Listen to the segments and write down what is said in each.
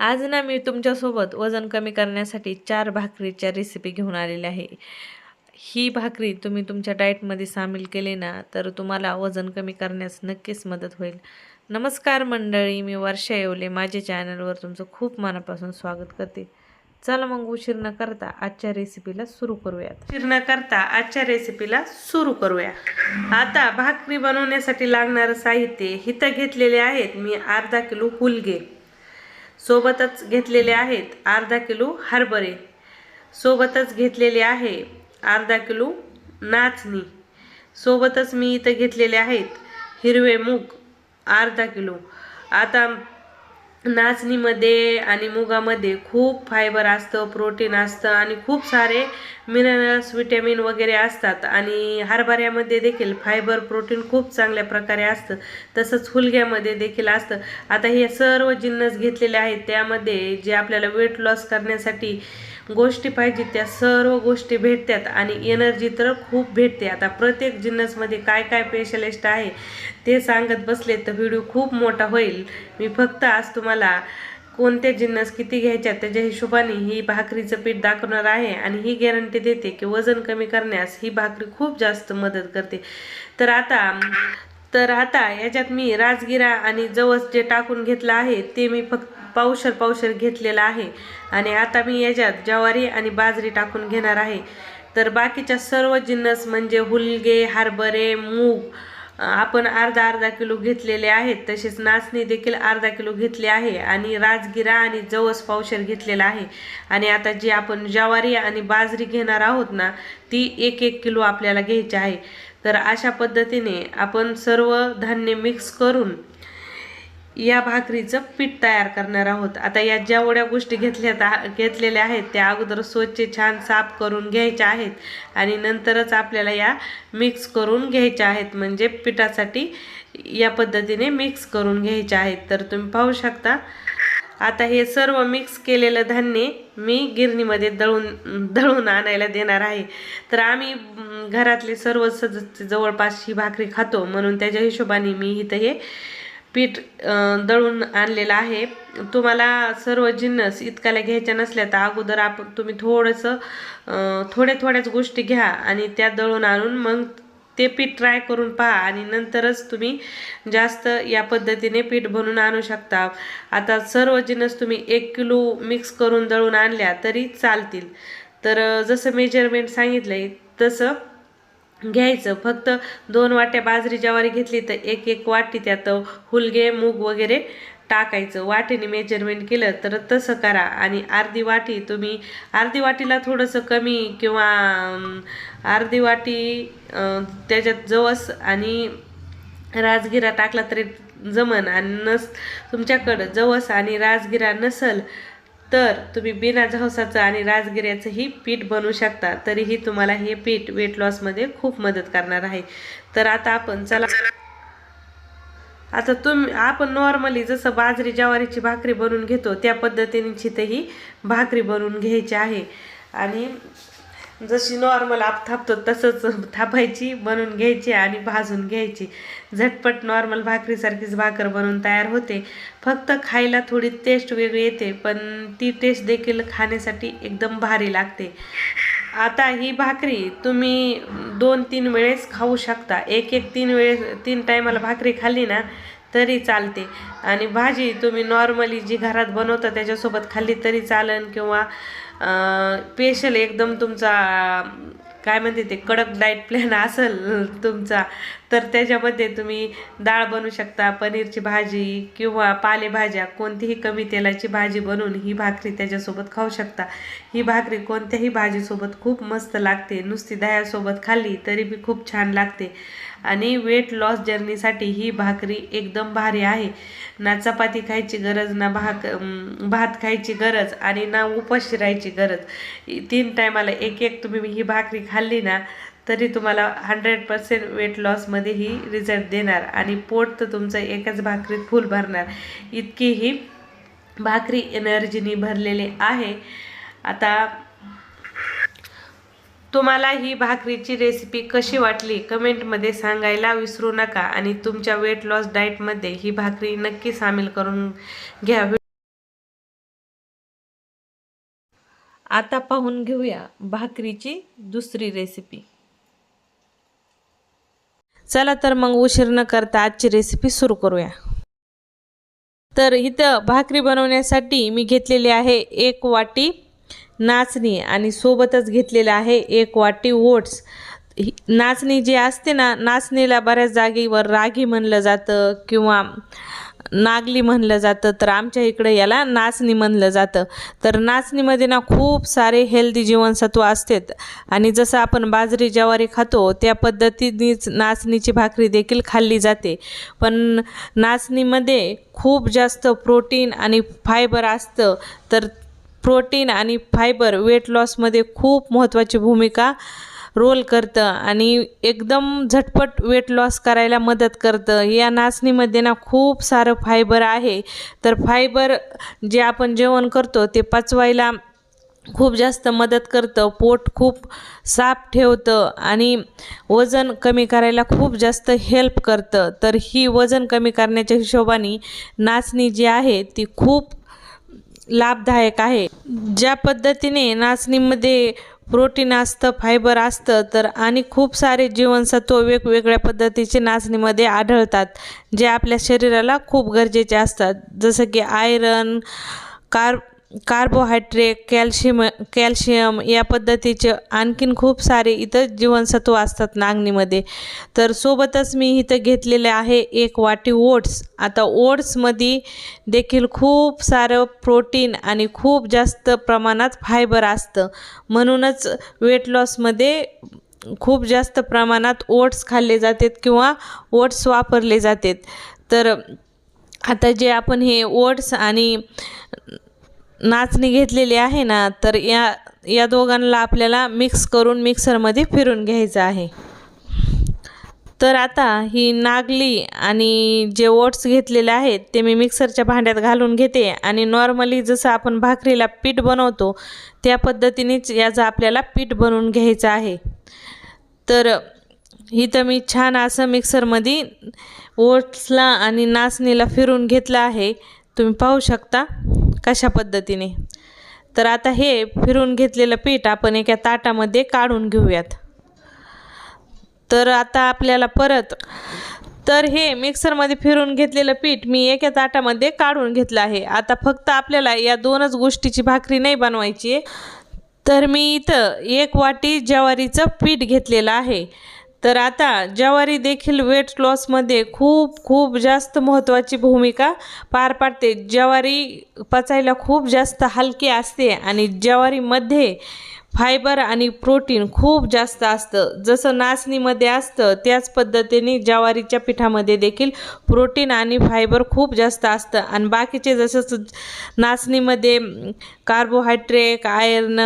आज ना मी तुमच्यासोबत वजन कमी करण्यासाठी चार भाकरीच्या रेसिपी घेऊन आलेल्या आहे. ही भाकरी तुम्ही तुमच्या डाएटमध्ये सामील केली ना तर तुम्हाला वजन कमी करण्यास नक्कीच मदत होईल. नमस्कार मंडळी मी वर्षा येवले. माझ्या चॅनलवर तुमचं खूप मनापासून स्वागत करते. चला मग उशीर न करता आजच्या रेसिपीला सुरू करूयात. उशीर न करता आजच्या रेसिपीला सुरू करूया आता भाकरी बनवण्यासाठी लागणारं साहित्य हिथं घेतलेले आहेत मी अर्धा किलो हुलगे सोबतच घेतलेले आहेत अर्धा किलो हरभरे. सोबतच घेतलेले आहे अर्धा किलो नाचणी. सोबतच मी इथं घेतलेले आहेत हिरवे मूग अर्धा किलो. आता नाचणीमध्ये आणि मुगामध्ये खूप फायबर असतं प्रोटीन असतं आणि खूप सारे मिनरल्स विटॅमिन वगैरे असतात. आणि हरभऱ्यामध्ये देखील फायबर प्रोटीन खूप चांगल्या प्रकारे असतं. तसंच हुलग्यामध्ये देखील असतं. आता हे सर्व जिन्नस घेतलेले आहेत. त्यामध्ये जे आपल्याला वेट लॉस करण्यासाठी गोष्टी पाहिजे त्या सर्व गोष्टी भेटतात आणि एनर्जी तर खूप भेटते. आता प्रत्येक जिन्नसमध्ये काय काय स्पेशलिस्ट आहे ते सांगत बसले तर व्हिडिओ खूप मोठा होईल. मी फक्त आज तुम्हाला कोणते जिन्नस किती घ्यायच्या त्याच्या हिशोबाने ही भाकरीचं पीठ दाखवणार आहे आणि ही गॅरंटी देते की वजन कमी करण्यास ही भाकरी खूप जास्त मदत करते. तर आता तर आता याच्यात मी राजगिरा आणि जवस जे टाकून घेतलं आहे ते मी फक्त पावशर पावशर घेतलेलं आहे. आणि आता मी याच्यात ज्वारी आणि बाजरी टाकून घेणार आहे. तर बाकीच्या सर्व जिन्नस म्हणजे हुलगे हरभरे मूग आपण अर्धा अर्धा किलो घेतलेले आहेत. तसेच नाचणी देखील अर्धा किलो घेतली आहे आणि राजगिरा आणि जवस पावशर घेतलेला आहे. आणि आता जी आपण ज्वारी आणि बाजरी घेणार आहोत ना ती एक एक किलो आपल्याला घ्यायची आहे. तर अशा पद्धतीने आपण सर्व धान्य मिक्स करून या भाकरीचं पीठ तयार करणार आहोत. आता या जेवढ्या गोष्टी घेतल्या घेतलेल्या आहेत त्या अगोदर स्वच्छ छान साफ करून घ्यायच्या आहेत आणि नंतरच आपल्याला या मिक्स करून घ्यायच्या आहेत. म्हणजे पिठासाठी या पद्धतीने मिक्स करून घ्यायच्या आहेत. तर तुम्ही पाहू शकता आता हे सर्व मिक्स केलेलं धान्य मी गिरणीमध्ये दळून दळून आणायला देणार आहे. तर आम्ही घरातले सर्व सदस्य जवळपास ही भाकरी खातो. म्हणून त्याच्या हिशोबाने मी इथं हे पीठ दळून आणलेलं आहे. तुम्हाला सर्व जिन्नस इतकाला घ्यायच्या नसल्या तर अगोदर आपण तुम्ही थोडंसं थोड्या थोड्याच गोष्टी घ्या आणि त्या दळून आणून मग ते पीठ ट्राय करून पहा आणि नंतरच तुम्ही जास्त या पद्धतीने पीठ बनवून आणू शकता. आता सर्व जिनस तुम्ही एक किलो मिक्स करून दळून आणल्या तरी चालतील. तर जसं मेजरमेंट सांगितलं आहे तसं घ्यायचं. फक्त दोन वाट्या बाजरी ज्वारी घेतली तर एक एक वाटी त्यात हुलगे मूग वगैरे टाकायचं. वाटीने मेजरमेंट केलं तर तसं करा. आणि अर्धी वाटी तुम्ही अर्धी वाटीला थोडंसं कमी किंवा अर्धी वाटी त्याच्यात जवस आणि राजगिरा टाकला तरी जमन आणि नस तुमच्याकडं जवस आणि राजगिरा नसल तर तुम्ही बिना जवसाचं आणि राजगिऱ्याचंही पीठ बनवू शकता. तरीही तुम्हाला हे पीठ वेट लॉसमध्ये खूप मदत करणार आहे. तर आता आपण चला आता तुम्ही आपण नॉर्मली जसं बाजरी ज्वारीची भाकरी बनवून घेतो त्या पद्धतीने ही भाकरी बनवून घ्यायची आहे. आणि जशी नॉर्मल आप थापतो तसंच थापायची बनवून घ्यायची आणि भाजून घ्यायची. झटपट नॉर्मल भाकरीसारखीच भाकर बनवून तयार होते. फक्त खायला थोडी टेस्ट वेगळी येते पण ती टेस्ट देखील खाण्यासाठी एकदम भारी लागते. आता ही भाकरी तुम्ही दोन तीन वेळेस खाऊ शकता. एक एक तीन वेळेस तीन टायमाला भाकरी खाल्ली ना तरी चालते. आणि भाजी तुम्ही नॉर्मली जी घरात बनवता त्याच्यासोबत खाल्ली तरी चालन किंवा स्पेशल एकदम तुमचा काय म्हणते ते कडक डाईट प्लॅन असेल तुमचा तर त्याच्यामध्ये तुम्ही डाळ बनवू शकता पनीरची भाजी किंवा पालेभाज्या कोणतीही कमी तेलाची भाजी बनवून ही भाकरी त्याच्यासोबत खाऊ शकता. ही भाकरी कोणत्याही भाजीसोबत खूप मस्त लागते नुसती दह्यासोबत खाल्ली तरी बी खूप छान लागते. आणि वेट लॉस जर्नीसाठी ही भाकरी एकदम भारी आहे. ना चपाती खायची गरज ना भाक भात खायची गरज आणि ना उपाशी राहायची गरज. तीन टायमाला एक एक तुम्ही ही भाकरी खाल्ली ना तरी तुम्हाला हंड्रेड पर्सेंट वेट लॉसमध्ये ही रिझल्ट देणार आणि पोट तर तुमचं एकाच भाकरीत फुल भरणार. इतकी ही भाकरी एनर्जीनी भरलेली आहे. आता तुम्हाला ही भाकरीची रेसिपी कशी वाटली कमेंटमध्ये सांगायला विसरू नका आणि तुमच्या वेट लॉस डाएटमध्ये ही भाकरी नक्की सामील करून घ्या. आता पाहून घेऊया भाकरीची दुसरी रेसिपी चला तर मग उशीर न करता आजची रेसिपी सुरू करूया. तर इथं भाकरी बनवण्यासाठी मी घेतलेली आहे एक वाटी नाचणी आणि सोबतच घेतलेलं आहे एक वाटी ओट्स. ही- नाचणी जी असते ना नाचणीला बऱ्याच जागेवर रागी म्हणलं जातं किंवा नागली म्हणलं जातं. तर आमच्या इकडे याला नाचणी म्हणलं जातं. तर नाचणीमध्ये ना खूप सारे हेल्दी जीवनसत्व असतात आणि जसं आपण बाजरी ज्वारी खातो त्या पद्धतीनेच नाचणीची भाकरी देखील खाल्ली जाते. पण नाचणीमध्ये खूप जास्त प्रोटीन आणि फायबर असतं. तर प्रोटीन आणि फायबर वेट लॉसमध्ये खूप महत्त्वाची भूमिका रोल करतं आणि एकदम झटपट वेट लॉस करायला मदत करतं. या नाचणीमध्ये ना खूप सारं फायबर आहे. तर फायबर जे आपण जेवण करतो ते पचवायला खूप जास्त मदत करतं. पोट खूप साफ ठेवतं आणि वजन कमी करायला खूप जास्त हेल्प करतं. तर ही वजन कमी करण्याच्या हिशोबाने नाचणी जी आहे ती खूप लाभदायक आहे. ज्या पद्धतीने नाचणीमध्ये प्रोटीन असतं फायबर असतं तर आणि खूप सारे जीवनसत्व वेगवेगळ्या पद्धतीचे नाचणीमध्ये आढळतात जे आपल्या शरीराला खूप गरजेचे असतात. जसं की आयरन कार कार्बोहायड्रेट कॅल्शियम कॅल्शियम या पद्धतीचे आणखीन खूप सारे इथं जीवनसत्व असतात नागणीमध्ये. तर सोबतच मी इथं घेतलेले आहे एक वाटी ओट्स. आता ओट्समध्ये देखील खूप सारं प्रोटीन आणि खूप जास्त प्रमाणात फायबर असतं. म्हणूनच वेट लॉसमध्ये खूप जास्त प्रमाणात ओट्स खाल्ले जातात किंवा ओट्स वापरले जातात. तर आता जे आपण हे ओट्स आणि नाचणी घेतलेली आहे ना तर या या दोघांना आपल्याला मिक्स करून मिक्सरमध्ये फिरून घ्यायचं आहे. तर आता ही नागली आणि जे ओट्स घेतलेले आहेत ते मी मिक्सरच्या भांड्यात घालून घेते. आणि नॉर्मली जसं आपण भाकरीला पीठ बनवतो त्या पद्धतीनेच याचं आपल्याला पीठ बनवून घ्यायचं आहे. तर इथं मी छान असं मिक्सरमध्ये ओट्सला आणि नाचणीला फिरून घेतलं आहे. तुम्ही पाहू शकता. कशा पद्धतीने? तर आता हे फिरून घेतलेलं पीठ आपण एका ताटामध्ये काढून घेऊयात. तर आता आपल्याला परत तर हे मिक्सरमध्ये फिरून घेतलेलं पीठ मी एका ताटामध्ये काढून घेतलं आहे. आता फक्त आपल्याला या दोनच गोष्टीची भाकरी नाही बनवायची आहे. तर मी इथं एक वाटी ज्वारीचं पीठ घेतलेलं आहे. तर आता ज्वारी देखील वेट लॉसमध्ये खूप खूप जास्त महत्त्वाची भूमिका पार पाडते. ज्वारी पचायला खूप जास्त हलकी असते आणि ज्वारीमध्ये फायबर आणि प्रोटीन खूप जास्त असतं. जसं नाचणीमध्ये असतं त्याच पद्धतीने ज्वारीच्या पिठामध्ये देखील प्रोटीन आणि फायबर खूप जास्त असतं. आणि बाकीचे जसं नाचणीमध्ये कार्बोहायड्रेट आयर्न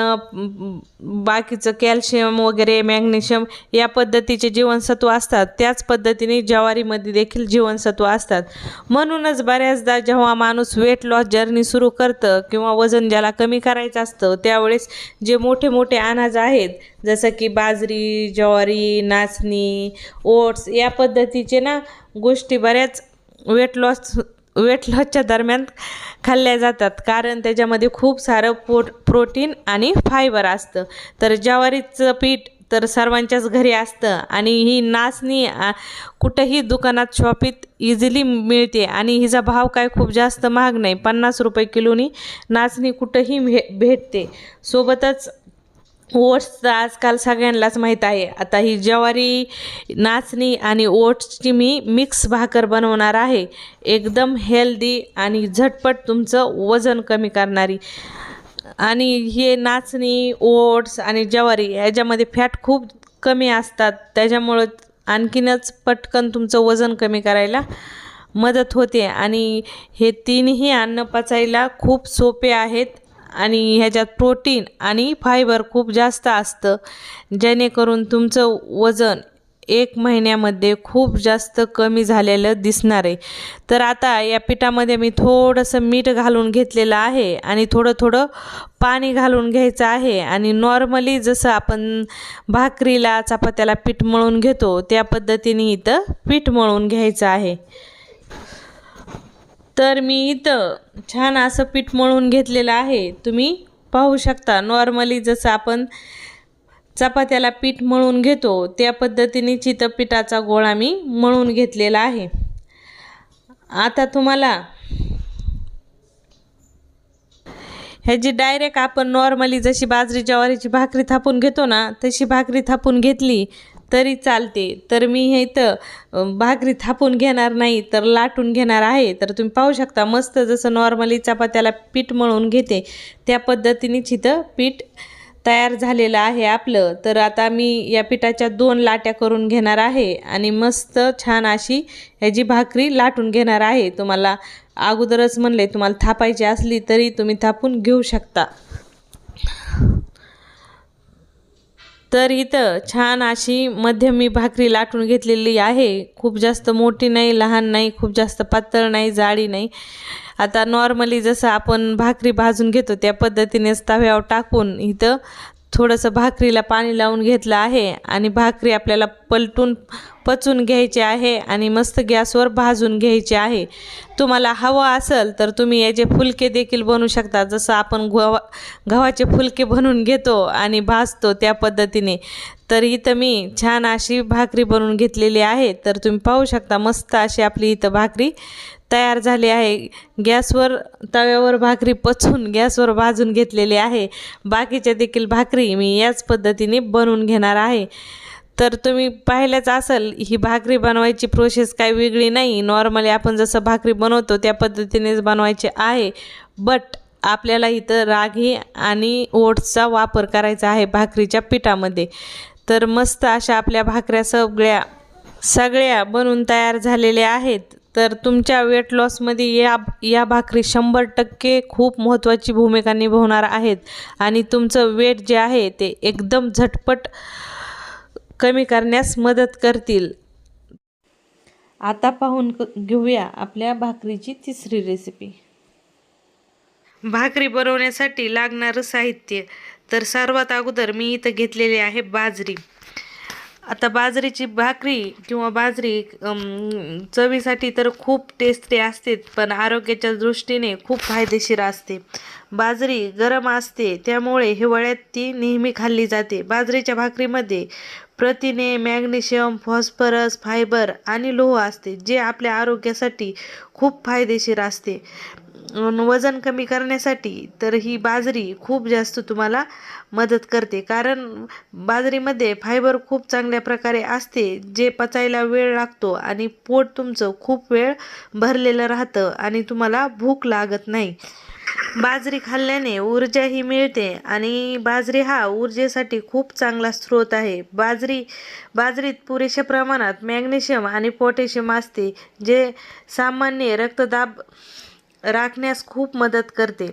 बाकीचं कॅल्शियम वगैरे मॅग्नेशियम या पद्धतीचे जीवनसत्व असतात. त्याच पद्धतीने ज्वारीमध्ये देखील जीवनसत्व असतात. म्हणूनच बऱ्याचदा जेव्हा माणूस वेट लॉस जर्नी सुरू करतं किंवा वजन ज्याला कमी करायचं असतं त्यावेळेस जे मोठे मोठे मोठे अनाज आहेत. जसं की बाजरी ज्वारी नाचणी ओट्स या पद्धतीचे ना गोष्टी बऱ्याच वेट लॉस वेट लॉसच्या दरम्यान खाल्ल्या जातात. कारण त्याच्यामध्ये खूप सारं पो प्रोटीन आणि फायबर असतं. तर ज्वारीचं पीठ तर सर्वांच्याच घरी असतं आणि ही नाचणी कुठंही दुकानात शॉपीत इझिली मिळते आणि हिचा भाव काय खूप जास्त महाग नाही. पन्नास रुपये किलोनी नाचणी कुठंही भे भेटते. सोबतच ओट्स तर आजकाल सगळ्यांनाच माहीत आहे. आता ही ज्वारी नाचणी आणि ओट्सची मी मिक्स भाकर बनवणार आहे. एकदम हेल्दी आणि झटपट तुमचं वजन कमी करणारी. आणि हे नाचणी ओट्स आणि ज्वारी याच्यामध्ये फॅट खूप कमी असतात. त्याच्यामुळं आणखीनच पटकन तुमचं वजन कमी करायला मदत होते. आणि हे तीनही अन्न पचायला खूप सोपे आहेत. आणि ह्याच्यात प्रोटीन आणि फायबर खूप जास्त असतं. जेणेकरून तुमचं वजन एक महिन्यामध्ये खूप जास्त कमी झालेलं दिसणार आहे. तर आता या पिठामध्ये मी थोडंसं मीठ घालून घेतलेलं आहे आणि थोडं थोडं पाणी घालून घ्यायचं आहे. आणि नॉर्मली जसं आपण भाकरीला चपात्याला पीठ मळून घेतो त्या पद्धतीने इथं पीठ मळून घ्यायचं आहे. तर मी इथं छान असं पीठ मळून घेतलेलं आहे. तुम्ही पाहू शकता. नॉर्मली जसं आपण चपात्याला पीठ मळून घेतो त्या पद्धतीने चितपिठाचा गोळा मी मळून घेतलेला आहे. आता तुम्हाला ह्याची डायरेक्ट आपण नॉर्मली जशी बाजरी ज्वारीची भाकरी थापून घेतो ना तशी भाकरी थापून घेतली तरी चालते. तर मी हे इथं भाकरी थापून घेणार नाही तर लाटून घेणार आहे. तर तुम्ही पाहू शकता मस्त जसं नॉर्मली चपात्याला पीठ मळून घेते त्या पद्धतीनेच इथं पीठ तयार झालेलं आहे आपलं. तर आता मी या पिठाच्या दोन लाट्या करून घेणार आहे आणि मस्त छान अशी ह्याची भाकरी लाटून घेणार आहे. तुम्हाला अगोदरच म्हणले तुम्हाला थापायची असली तरी तुम्ही थापून घेऊ शकता. तर इथं छान अशी मध्यमी मी भाकरी लाटून घेतलेली आहे. खूप जास्त मोठी नाही लहान नाही खूप जास्त पातळ नाही जाळी नाही. आता नॉर्मली जसं आपण भाकरी भाजून घेतो त्या पद्धतीनेच तव्यावर टाकून इथं थोडंसं भाकरीला पाणी लावून घेतलं आहे आणि भाकरी आपल्याला पलटून पचून घ्यायची आहे आणि मस्त गॅसवर भाजून घ्यायची आहे. तुम्हाला हवं असेल तर तुम्ही याचे फुलके देखील बनवू शकता. जसं आपण गव्हा गव्हाचे फुलके बनवून घेतो आणि भाजतो त्या पद्धतीने. तर इथं मी छान अशी भाकरी बनवून घेतलेली आहे. तर तुम्ही पाहू शकता मस्त अशी आपली इथं भाकरी तयार झाली आहे. गॅसवर तव्यावर भाकरी पचून गॅसवर भाजून घेतलेली आहे. बाकीच्या देखील भाकरी मी याच पद्धतीने बनवून घेणार आहे. तर तुम्ही पाहिलंच असेल ही भाकरी बनवायची प्रोसेस काही वेगळी नाही. नॉर्मली आपण जसं भाकरी बनवतो त्या पद्धतीनेच बनवायची आहे. बट आपल्याला इथं रागी आणि ओट्सचा वापर करायचा आहे भाकरीच्या पिठामध्ये. तर मस्त अशा आपल्या भाकऱ्या सगळ्या सगळ्या बनून तयार झालेल्या आहेत. तर तुमच्या वेट लॉसमध्ये या या भाकरी शंभर टक्के खूप महत्त्वाची भूमिका निभावणार आहेत. आणि तुमचं वेट जे आहे ते एकदम झटपट कमी करण्यास मदत करतील. आता पाहून क- घेऊया आपल्या भाकरीची तिसरी रेसिपी भाकरी बनवण्यासाठी लागणारं साहित्य. तर सर्वात अगोदर मी इथं घेतलेली आहे बाजरी. आता बाजरीची भाकरी किंवा बाजरी चवीसाठी तर खूप टेस्टी असते पण आरोग्याच्या दृष्टीने खूप फायदेशीर असते. बाजरी गरम असते त्यामुळे हिवाळ्यात ती नेहमी खाल्ली जाते. बाजरीच्या भाकरीमध्ये प्रथिने मॅग्नेशियम फॉस्फरस फायबर आणि लोह असते जे आपल्या आरोग्यासाठी खूप फायदेशीर असते. वजन कमी करण्यासाठी तर ही बाजरी खूप जास्त तुम्हाला मदत करते. कारण बाजरीमध्ये फायबर खूप चांगल्या प्रकारे असते जे पचायला वेळ लागतो आणि पोट तुमचं खूप वेळ भरलेलं राहतं आणि तुम्हाला भूक लागत नाही. बाजरी खाल्ल्याने ऊर्जाही मिळते आणि बाजरी हा ऊर्जेसाठी खूप चांगला स्रोत आहे. बाजरी बाजरीत पुरेशा प्रमाणात मॅग्नेशियम आणि पोटॅशियम असते जे सामान्य रक्तदाब राखण्यास खूप मदत करते.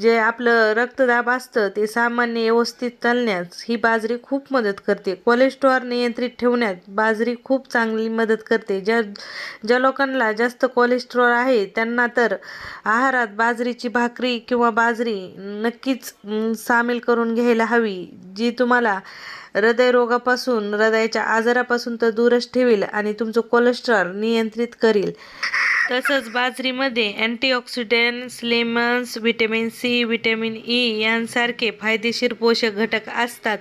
जे आपलं रक्तदाब असतं ते सामान्य व्यवस्थित चालण्यास ही बाजरी खूप मदत करते. कोलेस्ट्रॉल नियंत्रित ठेवण्यात बाजरी खूप चांगली मदत करते. ज्या ज्या लोकांना जास्त कोलेस्ट्रॉल आहे त्यांना तर आहारात बाजरीची भाकरी किंवा बाजरी नक्कीच सामील करून घ्यायला हवी जी तुम्हाला हृदयरोगापासून हृदयाच्या आजारापासून तर दूरच ठेवेल आणि तुमचं कोलेस्ट्रॉल नियंत्रित करेल. तसंच बाजरीमध्ये antioxidants lemons vitamin C vitamin E यांसारखे फायदेशीर पोषक घटक असतात.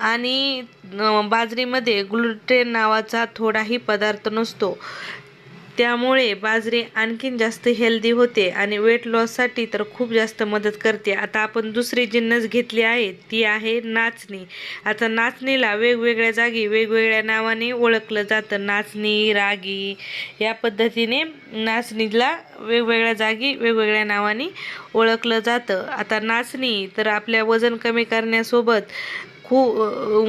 आणि बाजरीमध्ये ग्लुटेन नावाचा थोडाही पदार्थ नसतो. त्यामुळे बाजरी आणखीन जास्त हेल्दी होते आणि वेट लॉससाठी तर खूप जास्त मदत करते. आता आपण दुसरी जिन्नस घेतली आहे ती आहे नाचणी. आता नाचणीला वेगवेगळ्या जागी वेगवेगळ्या नावाने ओळखलं जातं. नाचणी रागी या पद्धतीने नाचणीला वेगवेगळ्या जागी वेगवेगळ्या नावाने ओळखलं जातं. आता नाचणी तर आपल्या वजन कमी करण्यासोबत खूप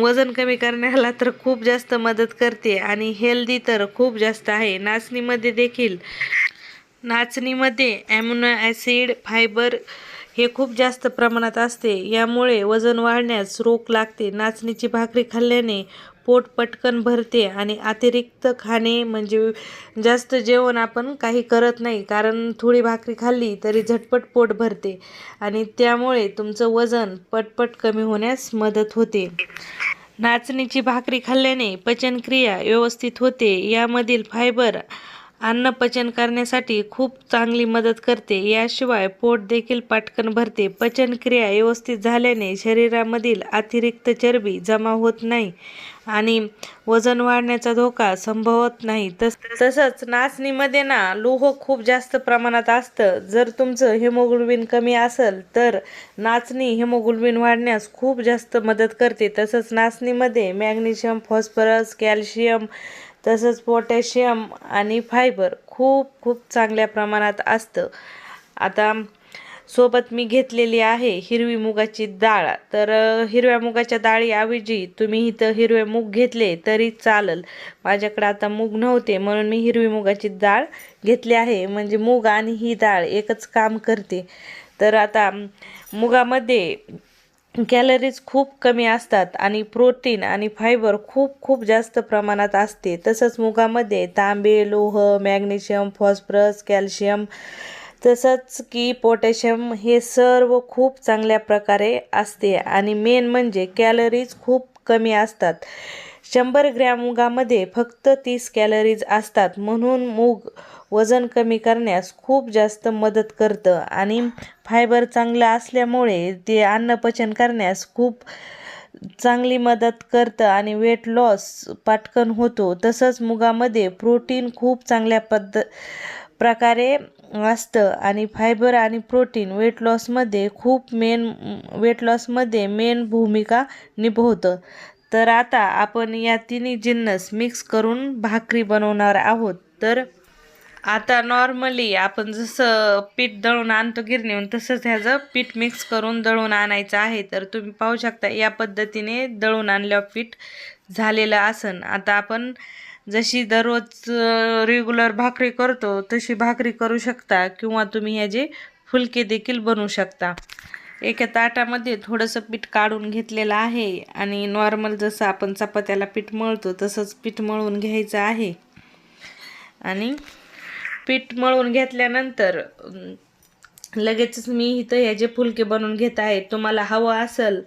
वजन कमी करण्याला तर खूप जास्त मदत करते आणि हेल्दी तर खूप जास्त आहे. नाचणीमध्ये देखील नाचणीमध्ये ॲम्युनो ॲसिड फायबर हे खूप जास्त प्रमाणात असते. यामुळे वजन वाढण्यास रोख लागते. नाचणीची भाकरी खाल्ल्याने पोट पटकन भरते आणि अतिरिक्त खाणे म्हणजे जास्त जेवण आपण काही करत नाही कारण थोडी भाकरी खाल्ली तरी झटपट पोट भरते आणि त्यामुळे तुमचं वजन पटपट कमी होण्यास मदत होते. नाचणीची भाकरी खाल्ल्याने पचनक्रिया व्यवस्थित होते. यामधील फायबर अन्न पचन करण्यासाठी खूप चांगली मदत करते. याशिवाय पोट देखील पटकन भरते. पचनक्रिया व्यवस्थित झाल्याने शरीरामधील अतिरिक्त चरबी जमा होत नाही आणि वजन वाढण्याचा धोका संभवत नाही. तस तसंच नाचणीमध्ये ना लोह खूप जास्त प्रमाणात असतं. जर तुमचं हिमोग्लोबिन कमी असेल तर नाचणी हिमोग्लोबिन वाढण्यास खूप जास्त मदत करते. तसंच नाचणीमध्ये मॅग्नेशियम फॉस्फरस कॅल्शियम तसंच पोटॅशियम आणि फायबर खूप खूप चांगल्या प्रमाणात असतं. आता सोबत मी घेतलेली आहे हिरवी मुगाची डाळ. तर हिरव्या मुगाच्या डाळीऐवजी तुम्ही इथं हिरवे मूग घेतले तरी चालेल. माझ्याकडे आता मूग नव्हते म्हणून मी हिरवी मुगाची डाळ घेतली आहे. म्हणजे मूग आणि ही डाळ एकच काम करते. तर आता मुगामध्ये कॅलरीज खूप कमी असतात आणि प्रोटीन आणि फायबर खूप खूप जास्त प्रमाणात असते. तसंच मुगामध्ये तांबे लोह मॅग्नेशियम फॉस्फरस कॅल्शियम तसंच की पोटॅशियम हे सर्व खूप चांगल्या प्रकारे असते. आणि मेन म्हणजे कॅलरीज खूप कमी असतात. शंभर ग्रॅम मुगामध्ये फक्त तीस कॅलरीज असतात म्हणून मूग वजन कमी करण्यास खूप जास्त मदत करतं आणि फायबर चांगलं असल्यामुळे ते अन्न पचन करण्यास खूप चांगली मदत करतं आणि वेट लॉस पटकन होतो. तसंच मुगामध्ये प्रोटीन खूप चांगल्या पद्ध प्रकारे असतं आणि फायबर आणि प्रोटीन वेट लॉसमध्ये खूप मेन वेट लॉसमध्ये मेन भूमिका निभवतं. तर आता आपण या तिन्ही जिन्नस मिक्स करून भाकरी बनवणार आहोत. तर आता नॉर्मली आपण जसं पीठ दळून आणतो गिरणीहून तसंच ह्याचं पीठ मिक्स करून दळून आणायचं आहे. तर तुम्ही पाहू शकता या पद्धतीने दळून आणल्यावर पीठ झालेलं असन आता आपण जशी दररोज रेग्युलर भाकरी करतो तशी भाकरी करू शकता किंवा तुम्ही ह्याचे फुलके देखील बनवू शकता. एका ताटामध्ये थोडंसं पीठ काढून घेतलेलं आहे आणि नॉर्मल जसं आपण चपात्याला पीठ मळतो तसंच पीठ मळून घ्यायचं आहे. आणि पीठ मळून घेतल्यानंतर लगेचच मी इथं हे जे फुलके बनवून घेत आहे तुम्हाला हवं असेल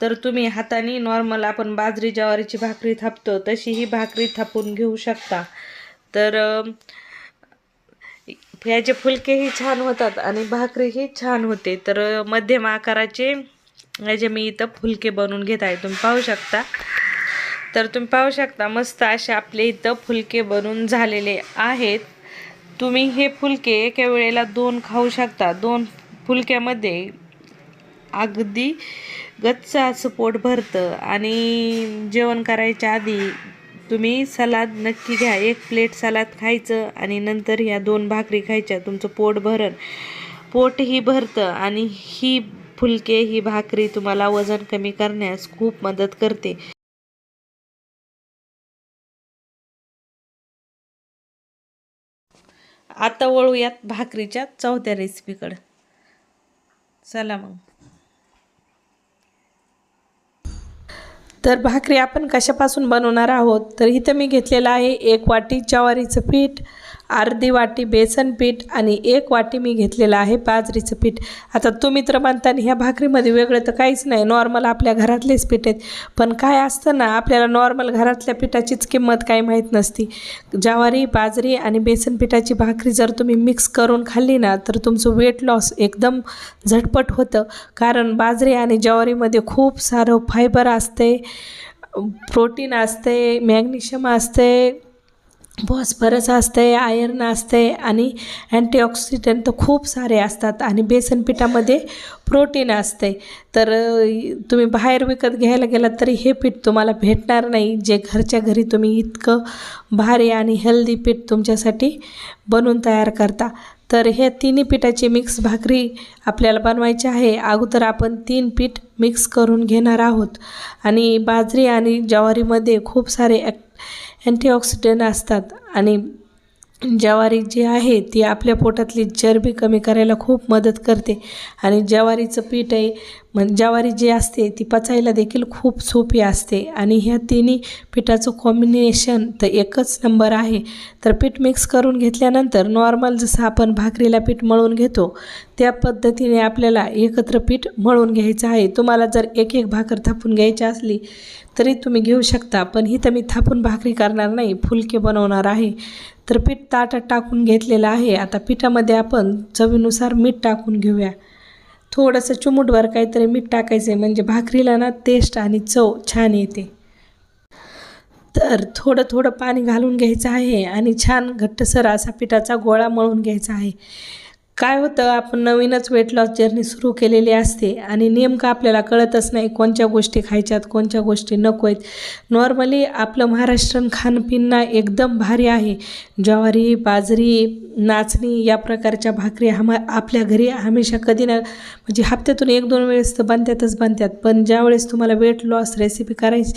तर तुम्ही हाताने नॉर्मल आपण बाजरी ज्वारीची भाकरी थापतो तशी ही भाकरी थापून घेऊ शकता. तर ह्याचे फुलकेही छान होतात आणि भाकरीही छान होते. तर मध्यम आकाराचे याचे मी इथं फुलके बनवून घेत आहे तुम्ही पाहू शकता. तर तुम्ही पाहू शकता मस्त असे आपले इथं फुलके बनवून झालेले आहेत. तुम्ही हे फुलके एका वेळेला दोन खाऊ शकता. दोन फुलक्यामध्ये अगदी गच्च असं पोट भरतं आणि जेवण करायच्या आधी तुम्ही सलाद नक्की घ्या. एक प्लेट सलाद खायचं आणि नंतर ह्या दोन भाकरी खायच्या. तुमचं पोट भरण. पोटही भरतं आणि ही फुलके ही भाकरी तुम्हाला वजन कमी करण्यास खूप मदत करते. आता वळूयात भाकरीच्या चौथ्या रेसिपीकडं चला मग. तर भाकरी आपण कशापासून बनवणार आहोत? तर इथं मी घेतलेलं आहे एक वाटी ज्वारीचं पीठ अर्धी वाटी बेसन पीठ आणि एक वाटी मी घेतलेलं आहे बाजरीचं पीठ. आता तुम्ही तर म्हणता ह्या भाकरीमध्ये वेगळं तर काहीच नाही. नॉर्मल आपल्या घरातलेच पीठ आहेत. पण काय असतं ना आपल्याला नॉर्मल घरातल्या पिठाचीच किंमत काही माहीत नसती. ज्वारी बाजरी आणि बेसन पिठाची भाकरी जर तुम्ही मिक्स करून खाल्ली ना तर तुमचं वेट लॉस एकदम झटपट होतं. कारण बाजरी आणि ज्वारीमध्ये खूप सारं फायबर असते प्रोटीन असते मॅग्नेशियम असते फॉस्फरस असते आयर्न असते आणि अँटीऑक्सिडंट तर खूप सारे असतात आणि बेसन पिठामध्ये प्रोटीन असते. तर तुम्ही बाहेर विकत घ्यायला गेलात तरी हे पीठ तुम्हाला भेटणार नाही. जे घरच्या घरी तुम्ही इतकं भारी आणि हेल्दी पीठ तुमच्यासाठी बनवून तयार करता. तर हे तिन्ही पिठाची मिक्स भाकरी आपल्याला बनवायची आहे. अगोदर आपण तीन पीठ मिक्स करून घेणार आहोत. आणि बाजरी आणि ज्वारीमध्ये खूप सारे ॲक अँटीऑक्सिडंट असतात आणि ज्वारी जी आहे ती आपल्या पोटातली चरबी कमी करायला खूप मदत करते. आणि ज्वारीचं पीठ आहे मग ज्वारी जी असते ती पचायला देखील खूप सोपी असते. आणि ह्या तिन्ही पिठाचं कॉम्बिनेशन तर एकच नंबर आहे. तर पीठ मिक्स करून घेतल्यानंतर नॉर्मल जसं आपण भाकरीला पीठ मळून घेतो त्या पद्धतीने आपल्याला एकत्र पीठ मळून घ्यायचं आहे. तुम्हाला जर एक एक भाकर थापून घ्यायची असली तरी तुम्ही घेऊ शकता. पण ही तर मी थापून भाकरी करणार नाही फुलके बनवणार आहे. तर पीठ ताटात टाकून घेतलेलं आहे. आता पिठामध्ये आपण चवीनुसार मीठ टाकून घेऊया. थोडंसं चिमूटभर काहीतरी मीठ टाकायचं आहे म्हणजे भाकरीला ना टेस्ट आणि चव छान येते. तर थोडं थोडं पाणी घालून घ्यायचं आहे आणि छान घट्टसर असा पिठाचा गोळा मळून घ्यायचा आहे. काय होतं आपण नवीनच वेट लॉस जर्नी सुरू केलेली असते आणि नेमकं आपल्याला कळतच नाही कोणत्या गोष्टी खायच्यात कोणत्या गोष्टी नको आहेत. नॉर्मली आपलं महाराष्ट्रन खाणपिन एकदम भारी आहे. ज्वारी बाजरी नाचणी या प्रकारच्या भाकरी हमा आपल्या घरी हमेशा कधी ना म्हणजे हप्त्यातून एक दोन वेळेस तर बनत्यातच बनत्यात पण ज्यावेळेस तुम्हाला वेट लॉस रेसिपी करायची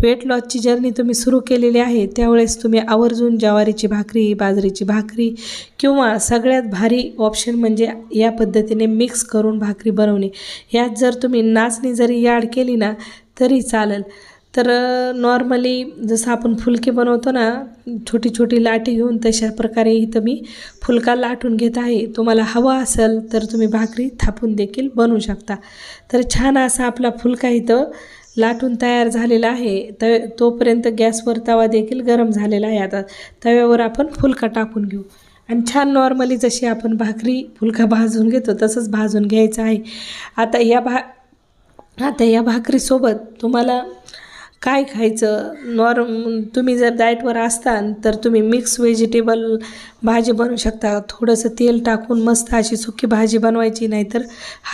वेट लॉसची जर्नी तुम्ही सुरू केलेली आहे त्यावेळेस तुम्ही आवर्जून ज्वारीची भाकरी बाजरीची भाकरी किंवा सगळ्यात भारी ऑप्शन म्हणजे या पद्धतीने मिक्स करून भाकरी बनवणे. यात जर तुम्ही नाचणी जरी याड केली ना तरी चालेल. तर नॉर्मली जसं आपण फुलके बनवतो ना छोटी छोटी लाटी घेऊन तशा प्रकारे इथं मी फुलका लाटून घेत आहे. तुम्हाला हवा असेल तर तुम्ही भाकरी थापून देखील बनवू शकता. तर छान असा आपला फुलका इथं लाटून तयार झालेला आहे. त तोपर्यंत गॅसवर तवा देखील गरम झालेला आहे आता. तव्यावर आपण फुलका टाकून घेऊ. आणि छान नॉर्मली जशी आपण भाकरी फुलका भाजून घेतो तसंच भाजून घ्यायचं आहे. आता या भा आता या भाकरीसोबत तुम्हाला काय खायचं? नॉर्म तुम्ही जर डाएटवर असताल तर तुम्ही मिक्स व्हेजिटेबल भाजी बनवू शकता. थोडंसं तेल टाकून मस्त अशी सुकी भाजी बनवायची नाहीतर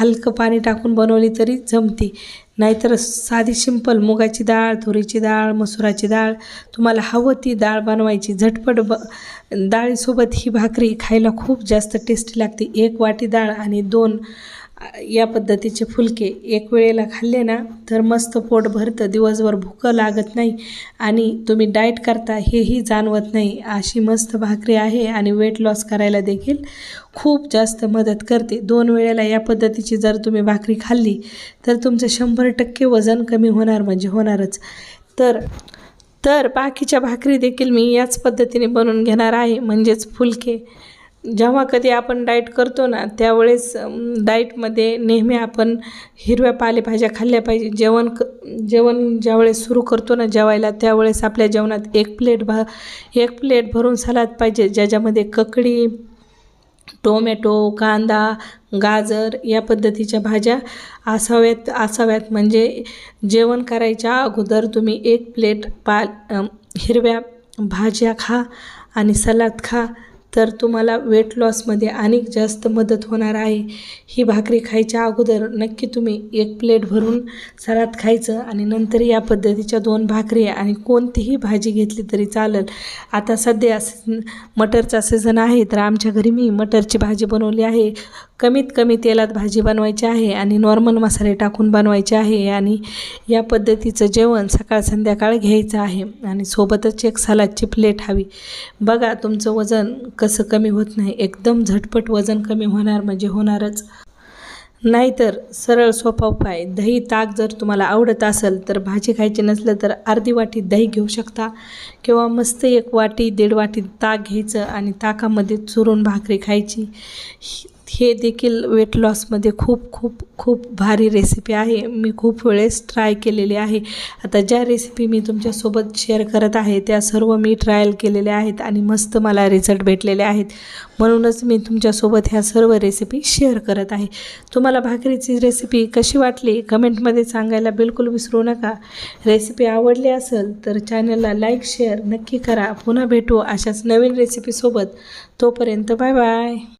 हलकं पाणी टाकून बनवली तरी जमते. नाहीतर साधी सिंपल मुगाची डाळ तुरीची डाळ मसुराची डाळ तुम्हाला हवं ती डाळ बनवायची. झटपट ब डाळीसोबत ही भाकरी खायला खूप जास्त टेस्टी लागते. एक वाटी डाळ आणि दोन या पद्धतीचे फुलके एक वेळेला खाल्ले ना तर मस्त पोट भरतं दिवसभर भूकं लागत नाही आणि तुम्ही डाएट करता हेही जाणवत नाही. अशी मस्त भाकरी आहे आणि वेट लॉस करायला देखील खूप जास्त मदत करते. दोन वेळेला या पद्धतीची जर तुम्ही भाकरी खाल्ली तर तुमचं शंभर टक्के वजन कमी होणार म्हणजे होणारच. तर तर बाकीच्या भाकरी देखील मी याच पद्धतीने बनवून घेणार आहे म्हणजेच फुलके. जेव्हा कधी आपण डाएट करतो ना त्यावेळेस डाएटमध्ये नेहमी आपण हिरव्या पालेभाज्या खाल्ल्या पाहिजे. जेवण क जेवण ज्यावेळेस सुरू करतो ना जेवायला त्यावेळेस आपल्या जेवणात एक प्लेट भा एक प्लेट भरून सलाद पाहिजे ज्याच्यामध्ये ककडी टोमॅटो कांदा गाजर या पद्धतीच्या भाज्या असाव्यात असाव्यात. म्हणजे जेवण करायच्या अगोदर तुम्ही एक प्लेट पाल हिरव्या भाज्या खा आणि सलाद खा. तर तुम्हाला वेट लॉसमध्ये आणिक जास्त मदत होणार आहे. ही भाकरी खायच्या अगोदर नक्की तुम्ही एक प्लेट भरून सलाद खायचं आणि नंतर या पद्धतीच्या दोन भाकरी आणि कोणतीही भाजी घेतली तरी चालेल. आता सध्या मटरचा सीझन आहे तर आमच्या घरी मी मटरची भाजी बनवली आहे. कमीत कमी तेलात भाजी बनवायची आहे आणि नॉर्मल मसाले टाकून बनवायचे आहे आणि या पद्धतीचं जेवण सकाळ संध्याकाळ घ्यायचं आहे आणि सोबतच एक सलादची प्लेट हवी. बघा तुमचं वजन कसं कमी होत नाही एकदम झटपट वजन कमी होणार म्हणजे होणारच. नाहीतर सरळ सोपा उपाय दही ताक जर तुम्हाला आवडत असेल तर भाजी खायची नसलं तर अर्धी वाटी दही घेऊ शकता किंवा मस्त एक वाटी दीड वाटी ताक घ्यायचं आणि ताकामध्ये चुरून भाकरी खायची. ही- हे देखील वेट लॉसमध्ये खूप खूप खूप भारी रेसिपी आहे. मी खूप वेळेस ट्राय केलेली आहे. आता ज्या रेसिपी मी तुमच्यासोबत शेअर करत आहे त्या सर्व मी ट्रायल केलेल्या आहेत आणि मस्त मला रिझल्ट भेटलेले आहेत. म्हणूनच मी तुमच्यासोबत ह्या सर्व रेसिपी शेअर करत आहे. तुम्हाला भाकरीची रेसिपी कशी वाटली? कमेंटमध्ये सांगायला बिलकुल विसरू नका. रेसिपी आवडली असेल तर चॅनलला लाईक शेअर नक्की करा. पुन्हा भेटू अशाच नवीन रेसिपीसोबत तोपर्यंत बाय बाय